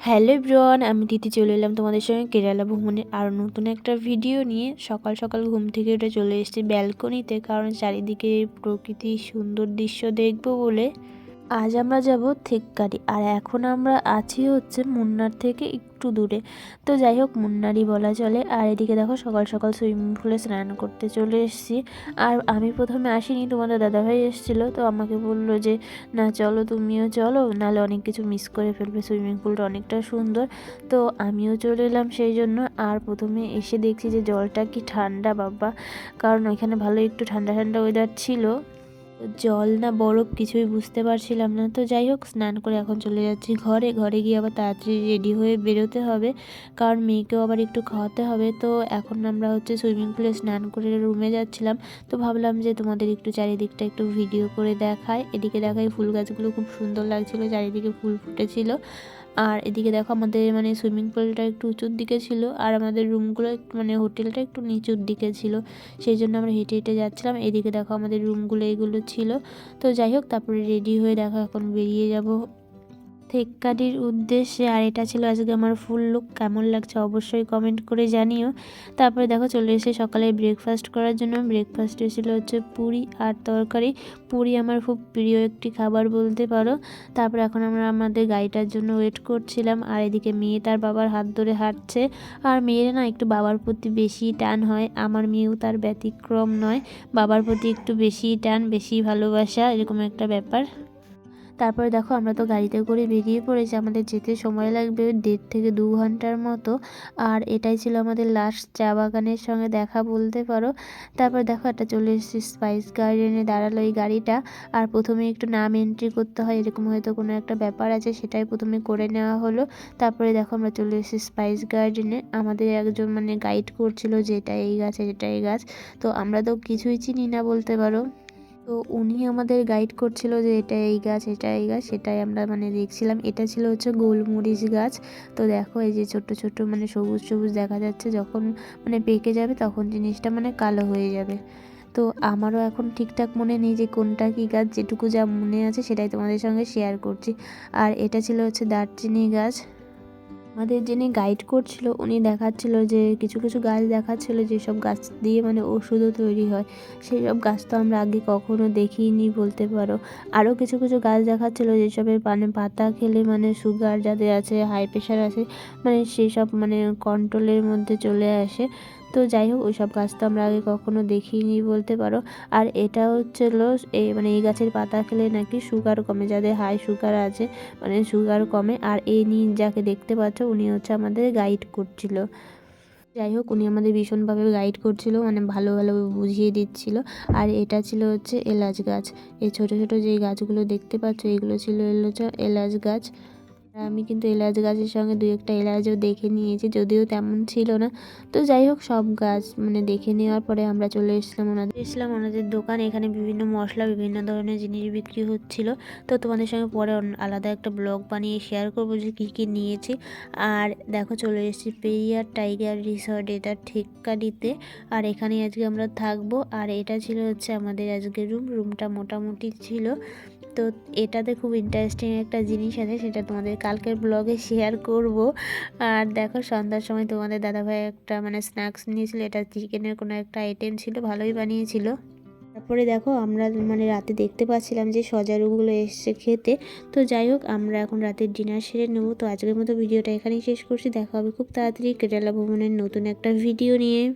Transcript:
Hello ব্রন আমি দিদি চলে এলাম তোমাদের সঙ্গে কেরালা ভ্রমণের আরও নতুন একটা ভিডিও নিয়ে। সকাল সকাল ঘুম থেকে উঠে চলে এসেছি ব্যালকনিতে কারণ চারিদিকে প্রকৃতির সুন্দর দৃশ্য দেখব বলে। আজ আমরা যাব থেক্কারি। আর এখন আমরা আছি হচ্ছে মুন্নার থেকে একটু দূরে। তো যাই হোক, মুন্নারই বলা চলে। আর এদিকে দেখো, সকাল সকাল সুইমিং পুলে স্নান করতে চলে এসেছি। আর আমি প্রথমে আসিনি, তোমাদের দাদাভাই এসেছিল। তো আমাকে বলল যে, না, চলো, তুমিও চলো। নাহলে অনেক কিছু মিস করে ফেলবে। সুইমিং পুলটা অনেকটা সুন্দর। তো আমিও চলে এলাম সেই জন্য। আর প্রথমে এসে দেখছি যে, জলটা কি ঠান্ডা, বাবা। কারণ ওইখানে ভালো একটু ঠান্ডা ঠান্ডা ওয়েদার ছিল। জল না বরফ কিছুই বুঝতে পারছিলাম না। তো যাই হোক, স্নান করে এখন চলে যাচ্ছি ঘরে। ঘরে গিয়ে আবার তাড়াতাড়ি রেডি হয়ে বেরোতে হবে, কারণ মেয়েকেও আবার একটু খাওয়াতে হবে। তো এখন আমরা হচ্ছে সুইমিং পুলে স্নান করে রুমে যাচ্ছিলাম। তো ভাবলাম যে তোমাদের একটু চারিদিকটা একটু ভিডিও করে দেখায় এদিকে দেখাই ফুল গাছগুলো খুব সুন্দর লাগছিল, চারিদিকে ফুল ফুটেছিল। আর এদিকে দেখো আমাদের মানে সুইমিং পুলটা একটু উঁচুর দিকে ছিল, আর আমাদের রুমগুলো মানে হোটেলটা একটু নিচুর দিকে ছিল, সেই জন্য আমরা হেঁটে হেঁটে যাচ্ছিলাম। এদিকে দেখো আমাদের রুমগুলো এগুলো ছিল। তো যাই হোক, তারপরে রেডি হয়ে দেখো এখন বেরিয়ে যাব। থেক্কাটির উদ্দেশ্যে, আর এটা ছিল আজকে আমার ফুল লুক কেমন লাগছে অবশ্যই কমেন্ট করে জানিও। তারপরে দেখো চলে এসে সকালে ব্রেকফাস্ট করার জন্য। ব্রেকফাস্টে ছিল হচ্ছে পুরি আর তরকারি। পুরি আমার খুব প্রিয় একটি খাবার বলতে পারো। তারপরে এখন আমরা আমাদের গাড়িটার জন্য ওয়েট করছিলাম, আর এদিকে মেয়ে তার বাবার হাত ধরে হাঁটছে। আর মেয়ের না একটু বাবার প্রতি বেশি টান হয়, আমার মেয়েও তার ব্যতিক্রম নয়। বাবার প্রতি একটু বেশি টান, বেশি ভালোবাসা, এরকম একটা ব্যাপার। তারপরে দেখো আমরা তো গাড়িতে করে বেরিয়ে পড়েছি, আমাদের যেতে সময় লাগবে দেড় থেকে দু ঘণ্টার মতো। আর এটাই ছিল আমাদের লাস্ট চা বাগানের সঙ্গে দেখা বলতে পারো। তারপর দেখো একটা চলে এসেছি স্পাইস গার্ডেনে দাঁড়াল এই গাড়িটা। আর প্রথমে একটু নাম এন্ট্রি করতে হয়, এরকম হয়তো কোনো একটা ব্যাপার আছে, সেটাই প্রথমে করে নেওয়া হলো। তারপরে দেখো আমরা চলে এসেছি স্পাইস গার্ডেনে আমাদের একজন মানে গাইড করছিল যে এটা এই গাছ, এটা এই গাছ। তো আমরা তো কিছুই চিনি না বলতে পারো। তো উনি আমাদের গাইড করছিল যে এটা এই গাছ, এটা এই গাছ, সেটাই আমরা মানে দেখছিলাম। এটা ছিল হচ্ছে গোলমরিচ গাছ। তো দেখো এই যে ছোট্ট ছোট্ট মানে সবুজ সবুজ দেখা যাচ্ছে। যখন মানে পেকে যাবে তখন জিনিসটা মানে কালো হয়ে যাবে। তো আমারও এখন ঠিকঠাক মনে নেই যে কোনটা কী গাছ, যেটুকু যা মনে আছে সেটাই তোমাদের সঙ্গে শেয়ার করছি। আর এটা ছিল হচ্ছে দারচিনি গাছ। আমাদের যিনি গাইড করছিল, উনি দেখাচ্ছিল যে কিছু কিছু গাছ দেখাচ্ছিল যেসব গাছ দিয়ে মানে ওষুধও তৈরি হয়। সেই সব গাছ তো আমরা আগে কখনো দেখিনি বলতে পারো। আরও কিছু কিছু গাছ দেখাচ্ছিল যেসবের মানে পাতা খেলে মানে সুগার যাদের আছে হাই প্রেশার আছে মানে সেই সব মানে কন্ট্রোলের মধ্যে চলে আসে। তো যাই হোক ওই সব গাছ তো আমরা আগে কখনো দেখিনি বলতে পারো। আর এটা হচ্ছিল এই মানে এই গাছের পাতা খেলে নাকি সুগার কমে, যাদের হাই সুগার আছে মানে সুগার কমে। আর এই নিয়ে যাকে দেখতে পাচ্ছ, উনি হচ্ছে আমাদের গাইড করছিল। যাই হোক, উনি আমাদের ভীষণভাবে গাইড করছিল মানে ভালো ভালোভাবে বুঝিয়ে দিচ্ছিল। আর এটা ছিল হচ্ছে এলাচ গাছ। এই ছোট ছোট যেই গাছগুলো দেখতে পাচ্ছ, এগুলো ছিল এলাচ গাছ। আমি কিন্তু এলাচ গাছের সঙ্গে দু একটা এলাচও দেখে নিয়েছি, যদিও তেমন ছিল না। তো যাই হোক, সব গাছ মানে দেখে নেওয়ার পরে আমরা চলে এসেছিলাম ওনাদের এসেছিলাম ওনাদের দোকান, এখানে বিভিন্ন মশলা, বিভিন্ন ধরনের জিনিস বিক্রি হচ্ছিল। তো তোমাদের সঙ্গে পরে আলাদা একটা ব্লগ বানিয়ে শেয়ার করব যে কী কী নিয়েছি। আর দেখো, চলে এসেছি পেরিয়ার টাইগার রিসর্ট, এটা দিতে আর এখানে আজকে আমরা থাকব। আর এটা ছিল হচ্ছে আমাদের আজকে রুম রুমটা মোটামুটি ছিল। তো এটাতে খুব ইন্টারেস্টিং একটা জিনিস আছে, সেটা তোমাদের কালকের ব্লগে শেয়ার করব। আর দেখো, সন্ধ্যার সময় তোমাদের দাদাভাই একটা মানে স্ন্যাক্স নিয়েছিল, এটা চিকেনের কোনো একটা আইটেম ছিল, ভালোই বানিয়েছিল। তারপরে দেখো, আমরা মানে রাতে দেখতে পাচ্ছিলাম যে সজারুগুলো এসছে খেতে। তো যাই হোক, আমরা এখন রাতের ডিনার সেরে নেব। তো আজকের মতো ভিডিওটা এখানেই শেষ করছি। দেখা হবে খুব তাড়াতাড়ি কেরালা ভ্রমণের নতুন একটা ভিডিও নিয়ে।